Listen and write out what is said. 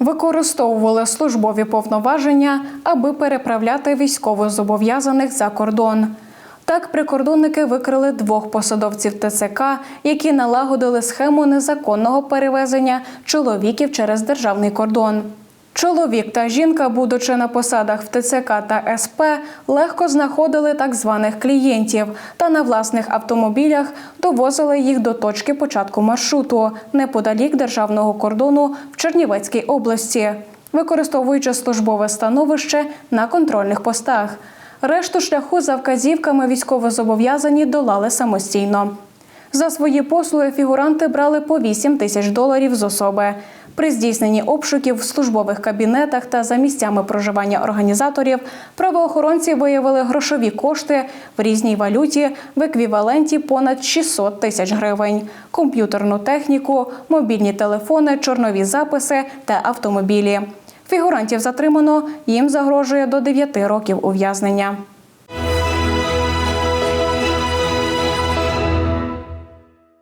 Використовували службові повноваження, аби переправляти військовозобов'язаних за кордон. Так, прикордонники викрили двох посадовців ТЦК, які налагодили схему незаконного перевезення чоловіків через державний кордон. Чоловік та жінка, будучи на посадах в ТЦК та СП, легко знаходили так званих клієнтів та на власних автомобілях довозили їх до точки початку маршруту неподалік державного кордону в Чернівецькій області, використовуючи службове становище на контрольних постах. Решту шляху за вказівками військовозобов'язані долали самостійно. За свої послуги фігуранти брали по 8 тисяч доларів з особи. При здійсненні обшуків в службових кабінетах та за місцями проживання організаторів правоохоронці виявили грошові кошти в різній валюті в еквіваленті понад 600 тисяч гривень, комп'ютерну техніку, мобільні телефони, чорнові записи та автомобілі. Фігурантів затримано, їм загрожує до 9 років ув'язнення.